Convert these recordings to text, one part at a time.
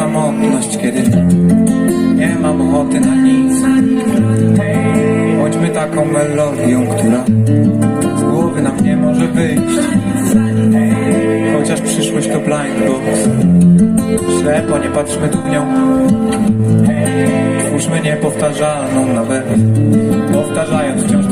samotność, kiedy nie mam ochoty na nic. Bądźmy taką melodią, która z głowy nam nie może wyjść. Chociaż przyszłość to blind box. Ślepo nie patrzmy tu w nią. Twórzmy niepowtarzalną nawet, powtarzając wciąż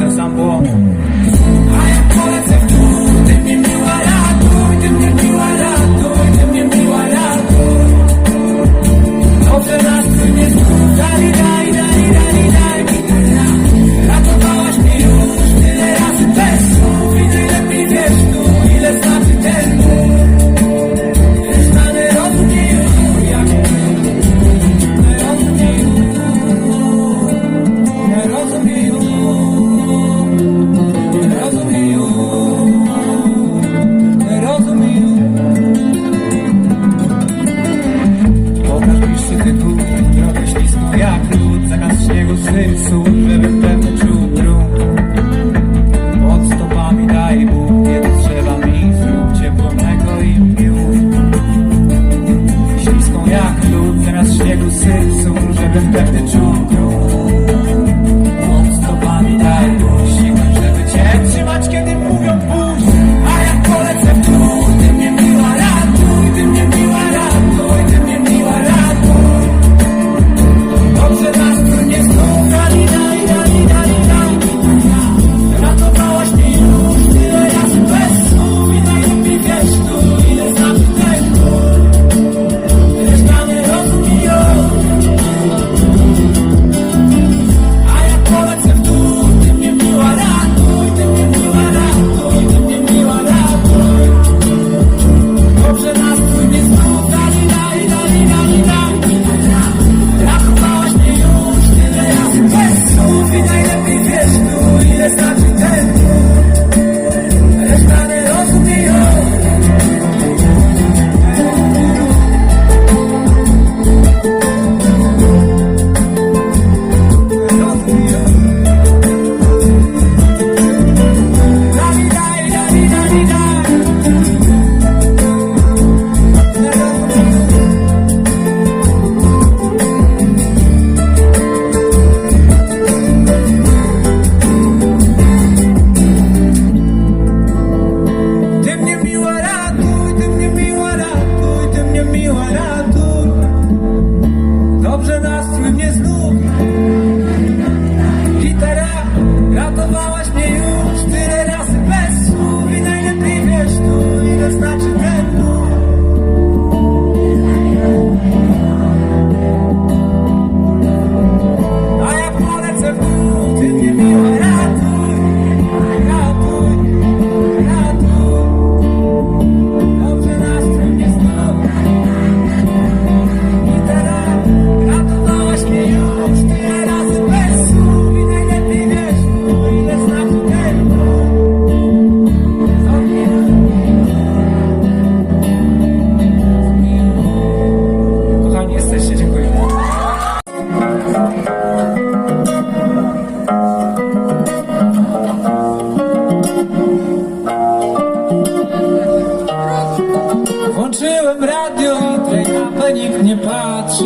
Włączyłem radio i trej nikt nie patrzy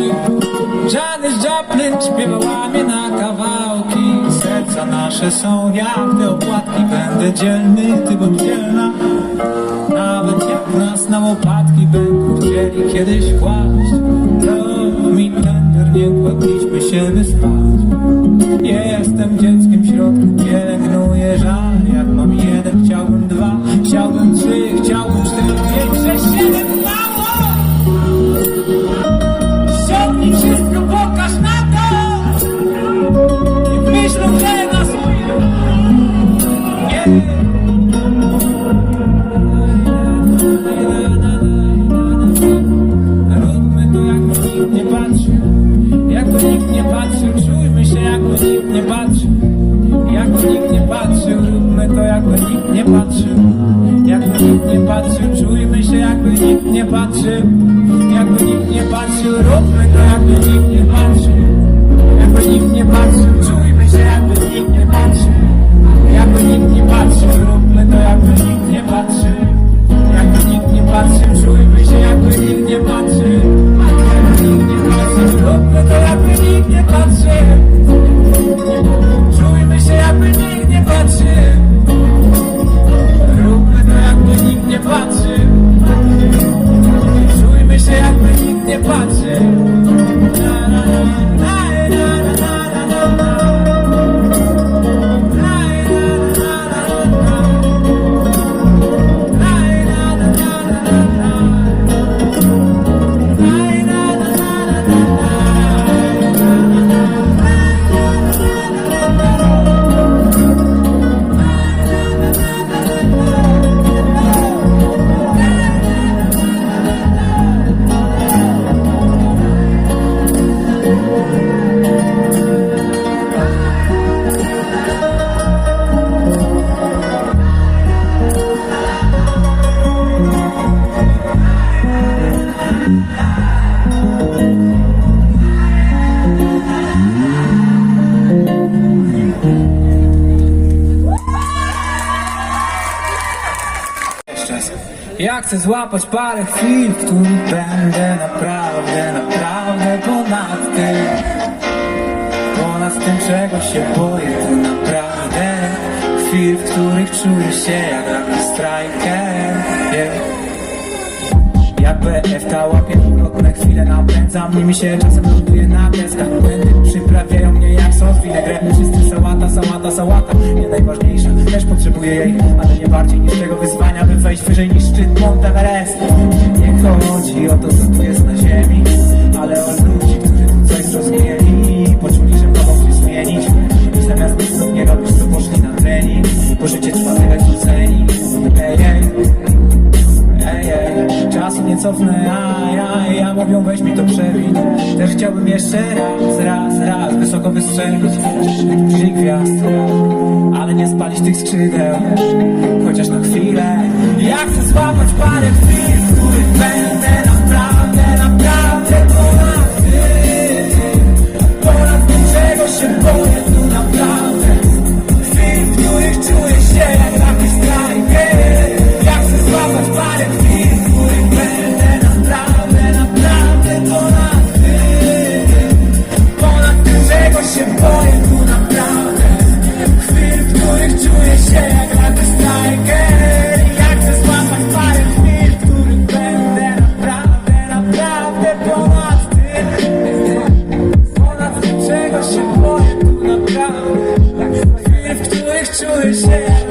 Janis Joplin śpiewała mnie na kawałki. Serca nasze są jak te opłatki Będę dzielny, ty bądź dzielna. Nawet jak nas na łopatki będą chcieli kiedyś kłaść To mi tender nie kładliśmy się wyspać. Nie Jestem dzieckiem w środku, pielęgnuję żal. Jak mam jeden, chciałbym dwa, chciałbym trzy, chciałbym cztery, pięć. patrzę. Ja chcę złapać parę chwil, w których będę naprawdę, naprawdę ponad tym Ponad tym, czego się boję, to naprawdę Chwil, w których czuję się jak na strajkę. yeah. Jak BF ta łapie ulotne chwile napędzam Nimi się czasem ląduje na deskach. Błędy przyprawiają mnie jak sos vinaigrette Wszyscy sałata, sałata, sałata. Nie najważniejsza, też potrzebuję jej. Ale nie bardziej niż tego wyzwania By wejść wyżej niż szczyt Mount Everest. Nie chodzi o to co tu jest weź mi to przebić Też chciałbym jeszcze raz, raz, raz Wysoko wystrzelić, bliżej gwiazd Ale nie spalić tych skrzydeł Chociaż na chwilę Ja chcę złapać parę chwil W których będę ponad tym Ponad tym, czego się boję tu naprawdę. Chwil, w których czuję się